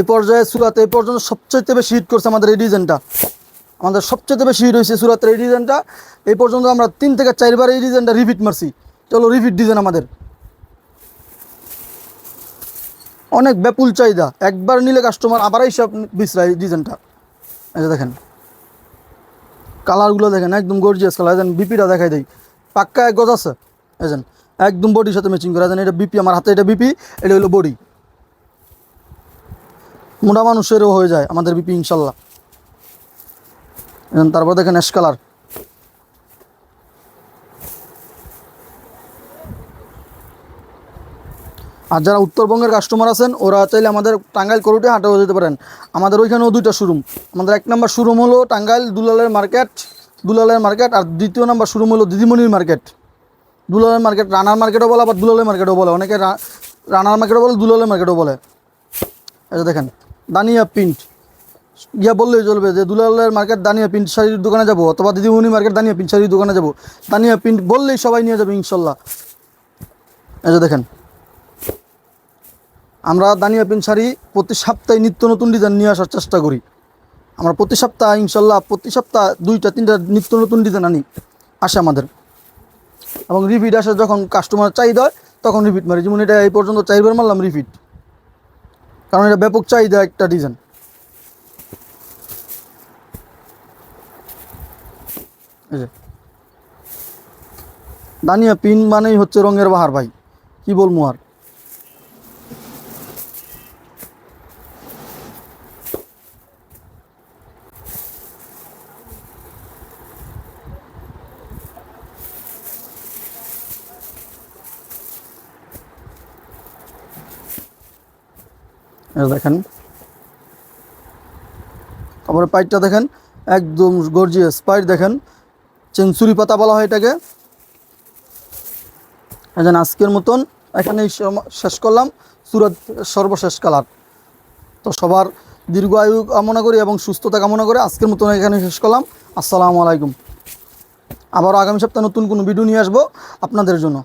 এই পর্যায়ে সুরাত এই পর্যন্ত সবচাইতে বেশি হিট করছে আমাদের এই ডিজাইনটা আমাদের সবচেয়ে বেশি হিট হয়েছে সুরাতের এই ডিজাইনটা এই পর্যন্ত আমরা তিন থেকে চারবার এই ডিজাইনটা রিপিট মারছি। চলো রিপিট ডিজাইন আমাদের। অনেক ব্যাপুল চাহিদা। একবার নিলে কাস্টমার আবার এইসব বিচরা এই ডিজাইনটা এটা দেখেন। কালারগুলো দেখেন, একদম গর্জিয়াস কালার দেখেন বিপিটা দেখাই দেয় পাক্কা এক গজ আছে। এজেন একদম বডির সাথে ম্যাচিং করে। দেখেন এটা বিপি আমার হাতে, এটা বিপি এটা হলো বডি মোটা মানুষেরও হয়ে যায় আমাদের বিপি, ইনশাল্লাহ। তারপর দেখেন অ্যাশ কালার আর যারা উত্তরবঙ্গের কাস্টমার আছেন, ওরা চাইলে আমাদের টাঙ্গাইল করুটে হাটেও যেতে পারেন। আমাদের ওইখানেও দুইটা শোরুম আমাদের এক নম্বর শোরুম হলো টাঙ্গাইল দুলালের মার্কেট দুলালের মার্কেট আর দ্বিতীয় নম্বর শোরুম হলো দিদিমণির মার্কেট দুলালের মার্কেট রানার মার্কেটও বলে, আবার দুলালের মার্কেটও বলে। অনেকে রানার মার্কেটও বলে, দুলালের মার্কেটও বলে। এটা দেখেন। দানিয়া প্রিন্ট। ইয়া বললেই চলবে যে দুলালের মার্কেট দানিয়া প্রিন্ট শাড়ির দোকানে যাব, অথবা দিদিমণি মার্কেট দানিয়া প্রিন্ট শাড়ির দোকানে যাব। দানিয়া প্রিন্ট বললেই সবাই নিয়ে যাবে ইনশাল্লাহ। এই যে দেখেন। আমরা দানিয়া প্রিন্ট শাড়ি প্রতি সপ্তাহে নিত্য নতুন ডিজাইন নিয়ে আসার চেষ্টা করি। আমরা প্রতি সপ্তাহে ইনশাল্লাহ প্রতি সপ্তাহ দুইটা, তিনটা নিত্য নতুন ডিজাইন আনি, আসে আমাদের। এবং রিপিট আসে যখন কাস্টমার চাহিদা হয়, তখন রিপিট মারি। যেমন এটা এই পর্যন্ত চারবার মারলাম রিপিট কারণ এটা ব্যাপক চাহিদা একটা ডিজাইন দানিয়া পিন মানেই হচ্ছে রঙের বাহার ভাই। কি বলব আর? দেখেন। তারপরে পাইপটা দেখেন, একদম গর্জিয়াস পাইপ দেখেন। চেঞ্চুরি পাতা বলা হয় এটাকে। এই যেন আজকের মতন এখানেই শেষ করলাম। সুরত সর্বশেষ কালার। তো সবার দীর্ঘ আয়ু কামনা করি এবং সুস্থতা কামনা করে আজকের মতন এখানে শেষ করলাম। আসসালামু আলাইকুম। আবারও আগামী সপ্তাহে নতুন কোনো ভিডিও নিয়ে আসব আপনাদের জন্য।